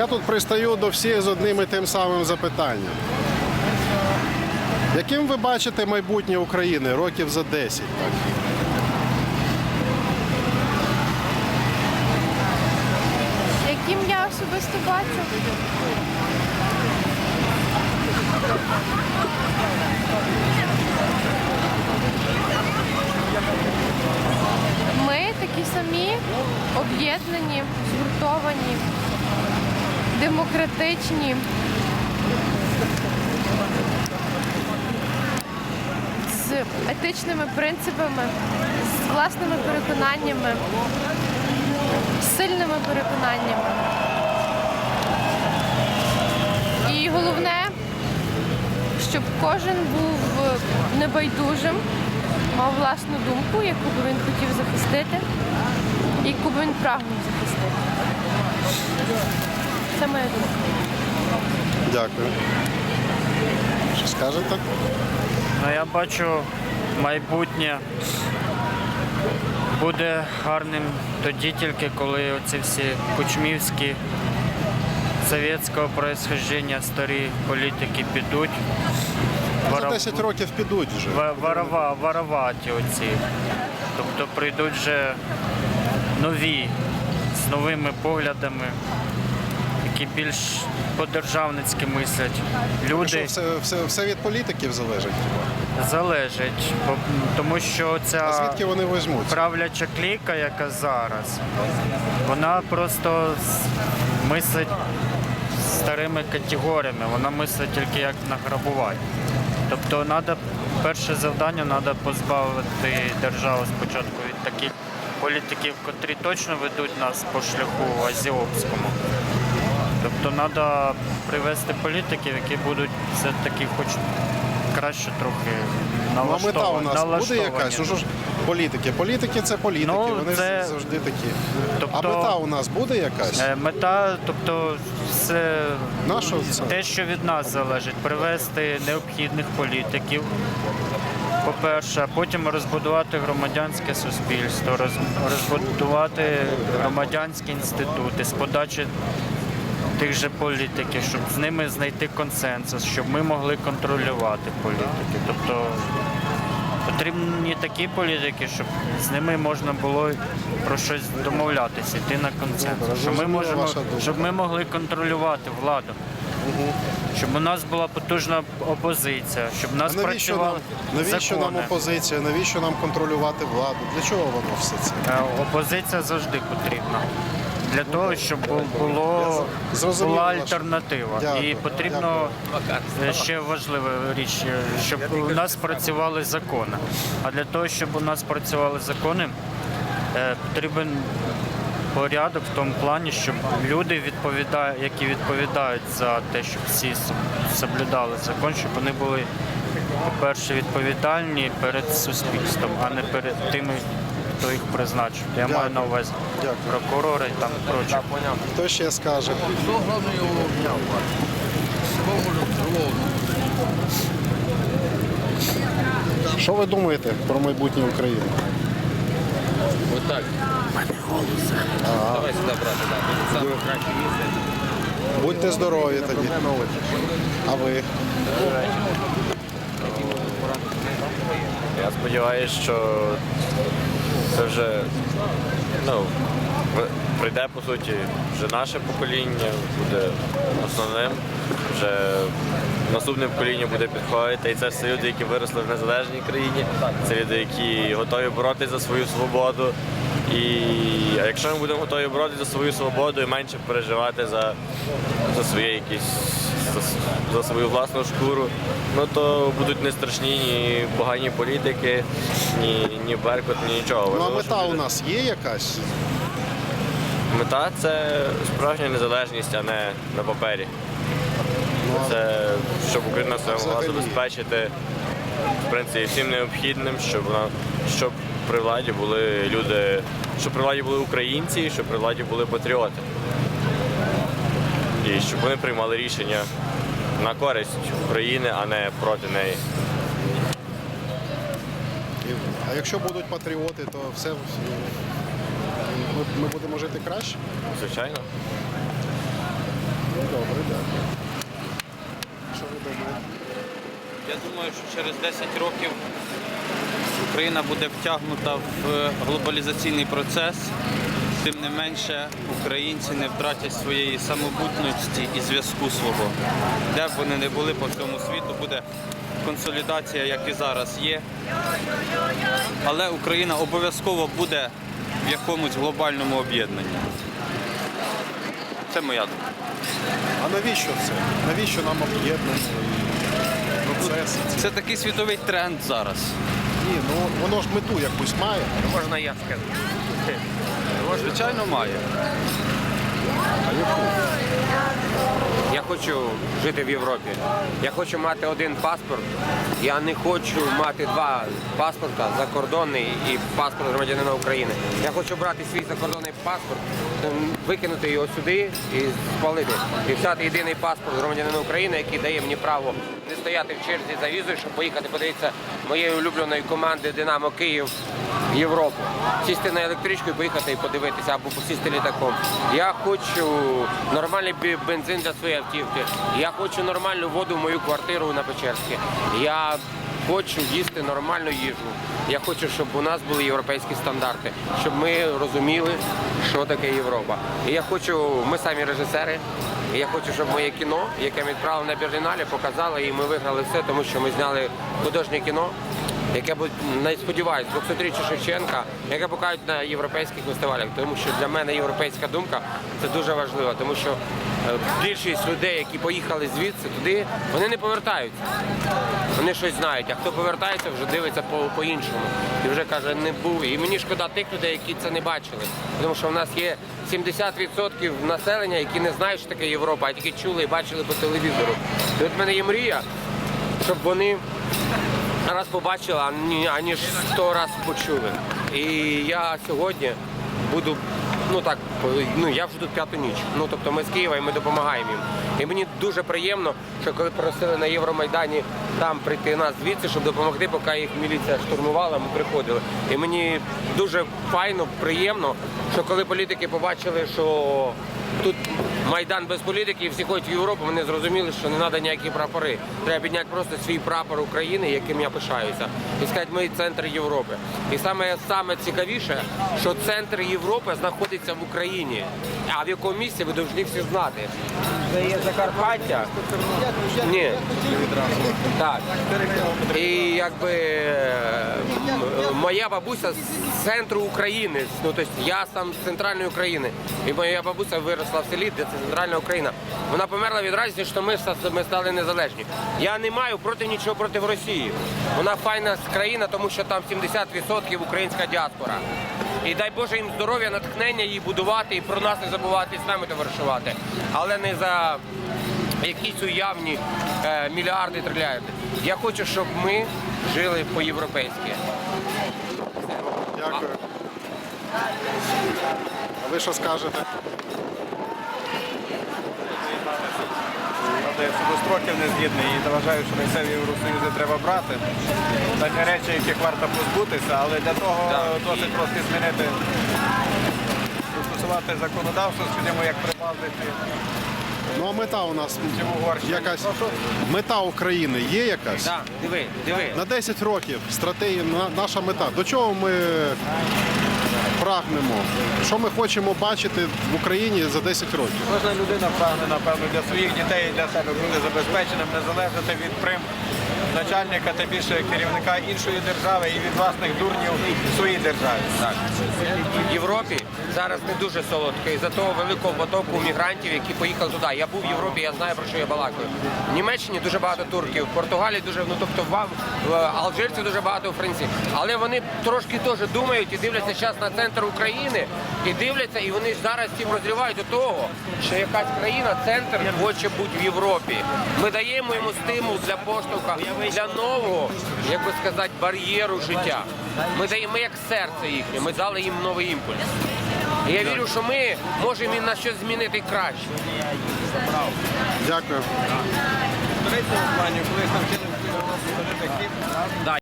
Я тут пристаю до всіх з одним і тим самим запитанням. Яким ви бачите майбутнє України років за 10? Так? Яким я особисто бачу? Ми такі самі, об'єднані, згуртовані, демократичні. З етичними принципами, з власними переконаннями, з сильними переконаннями. І головне, щоб кожен був небайдужим, мав власну думку, яку би він хотів захистити, яку би він прагнув захистити. Це моя думка. Дякую. Що скажете? Ну, я бачу майбутнє буде гарним тоді тільки, коли оці всі кучмівські совєтського происхождення старі політики підуть. За 10 років підуть вже. Ва- Варова, вороваті оці. Тобто прийдуть вже нові, з новими поглядами, які більш по-державницьки мислять. Що все, все, все від політиків залежить. залежать, бо- тому що А ця звідки вони візьмуть? правляча кліка, яка зараз, вона просто с- мислить старими категоріями, вона мислить тільки як награбувати. Тобто треба перше завдання треба позбавити державу спочатку від таких політиків, котрі точно ведуть нас по шляху азіопському. Тобто треба привести політиків, які будуть все-таки хоч краще трохи Ну, а мета у нас буде якась? Що ж, політики. Політики це політики, Ну, вони це- завжди такі. А Тобто- мета у нас буде якась? Е, Мета, тобто, все Наша це? те, що від нас залежить, привести необхідних політиків. По-перше, потім розбудувати громадянське суспільство, розбудувати громадянські інститути з подачі тих же політиків, щоб з ними знайти консенсус, щоб ми могли контролювати політики. Тобто потрібні такі політики, щоб з ними можна було про щось домовлятися, йти на консенсус. Щоб ми можемо, щоб ми могли контролювати владу. Щоб у нас була потужна опозиція, щоб у нас А навіщо нам, працювали навіщо нам опозиція? Навіщо нам контролювати владу? Для чого воно все це? Е, Опозиція завжди потрібна. Для того, щоб було, була альтернатива. І потрібно ще важлива річ, е, щоб у нас працювали закони. А для того, щоб у нас працювали закони, е, потрібен порядок в тому плані, щоб люди, відповідають, які відповідають за те, щоб всі соблюдали закон, щоб вони були, по-перше, відповідальні перед суспільством, а не перед тими, хто їх призначив. Я Дякую. маю на увазі Дякую. прокурори і там прочі. Хто ще скаже? Що ви думаєте про майбутнє України? Вот так. Давай сюда, брат, да. Тут саме краще місце. Будьте здорові тоді. А ви? Я сподіваюся, що це вже ну, прийде по суті вже наше покоління, буде основним. Вже наступне покоління буде підходити. І це все люди, які виросли в незалежній країні. Це люди, які готові боротися за свою свободу. І а якщо ми будемо готові боротися за свою свободу і менше переживати за, за свої якісь за, за свою власну шкуру, ну то будуть не страшні ні погані політики, ні, ні Беркут, ні нічого. Ну а мета у нас є якась? Мета це справжня незалежність, а не на папері. Це щоб Україна себе могла забезпечити в принципі всім необхідним, щоб вона щоб при владі були люди, щоб при владі були українці, щоб при владі були патріоти. І щоб вони приймали рішення на користь України, а не проти неї. А якщо будуть патріоти, то все ми, ми будемо жити краще. Звичайно. Добре, дякую. Що ви думаєте? Я думаю, що через 10 років Україна буде втягнута в глобалізаційний процес. Тим не менше, українці не втратять своєї самобутності і зв'язку свого. Де б вони не були по всьому світу, буде консолідація, як і зараз є. Але Україна обов'язково буде в якомусь глобальному об'єднанні. Це моя думка. А навіщо це? Навіщо нам об'єднання процеси? Це такий світовий тренд зараз. Ні, ну воно ж мету якусь має. Можна я скажу? Звичайно, має. Я хочу жити в Європі. Я хочу мати один паспорт. Я не хочу мати два паспорта закордонний і паспорт громадянина України. Я хочу брати свій закордонний паспорт, ем, викинути його сюди і спалити. І взяти єдиний паспорт громадянина України, який дає мені право не стояти в черзі за візою, щоб поїхати подивитися моєї улюбленої команди Динамо Київ в Європу. Сісти на електричку і поїхати і подивитися або посісти літаком. Я хочу нормальний бензин для своєї автівки. Я хочу нормальну воду в мою квартиру на Печерській. Я хочу їсти нормальну їжу. Я хочу, щоб у нас були європейські стандарти, щоб ми розуміли, що таке Європа. І я хочу, ми самі режисери. І я хочу, щоб моє кіно, яке ми відправили на Берліналі, показало і ми виграли все, тому що ми зняли художнє кіно яке не сподіваюсь, 200-річчя Шевченка, яке покажуть на європейських фестивалях. Тому що для мене європейська думка це дуже важливо, тому що е, більшість людей, які поїхали звідси туди, вони не повертаються. Вони щось знають, а хто повертається, вже дивиться по- по-іншому. І вже каже, не був. І мені шкода тих людей, які це не бачили. Тому що в нас є 70% населення, які не знають, що таке Європа, а тільки чули і бачили по телевізору. І от в мене є мрія, щоб вони раз побачили, ані- аніж сто раз почули. І я сьогодні буду, ну так, ну я вже тут п'яту ніч. Ну тобто ми з Києва і ми допомагаємо їм. І мені дуже приємно, що коли просили на Євромайдані там прийти нас звідси, щоб допомогти, поки їх міліція штурмувала, ми приходили. І мені дуже файно, приємно, що коли політики побачили, що тут Майдан без політики, і всі ходять в Європу, вони зрозуміли, що не треба ніякі прапори. Треба підняти просто свій прапор України, яким я пишаюся. І сказати, ми центр Європи. І саме саме цікавіше, що центр Європи знаходиться в Україні. А в якому місці ви повинні всі знати. Це є Закарпаття. Ні. Так. І якби е, моя бабуся з центру України. Ну тобто я сам з центральної України. І моя бабуся виросла в селі, де це центральна Україна. Вона померла від радості, що ми, ми стали незалежні. Я не маю проти нічого проти Росії. Вона файна країна, тому що там 70% українська діаспора. І дай Боже їм здоров'я, натхнення її будувати і про нас не забувати, і з нами товаришувати. Але не за якісь уявні е, мільярди трильярди. Я хочу, щоб ми жили по-європейськи. Дякую. А ви що скажете? Правда, я строків не згідний і вважаю, що місцеві Євросоюзи треба брати. Певні речі, яких варто позбутися, але для того досить трошки змінити, застосувати законодавство, скажімо, як прибавити Ну а мета у нас якась мета України є якась? Так, диви, диви. На 10 років стратегія, наша мета. До чого ми прагнемо? Що ми хочемо бачити в Україні за 10 років? Кожна людина прагне, напевно, для своїх дітей і для себе бути забезпеченим, не залежати від прим начальника та більше керівника іншої держави і від власних дурнів в своїй державі. Так. В Європі зараз не дуже солодко із-за того великого потоку мігрантів, які поїхали туди. Я був в Європі, я знаю про що я балакаю. В Німеччині дуже багато турків, в Португалії дуже, ну тобто в, Алжирці дуже багато у Франції. Але вони трошки теж думають і дивляться зараз на центр України і дивляться, і вони зараз всім розривають до того, що якась країна, центр хоче бути в Європі. Ми даємо йому стимул для поштовха, для нового, як би сказати, бар'єру життя. Ми даємо як серце їхнє, ми дали їм новий імпульс. І я вірю, що ми можемо і на щось змінити краще. Дякую. Да,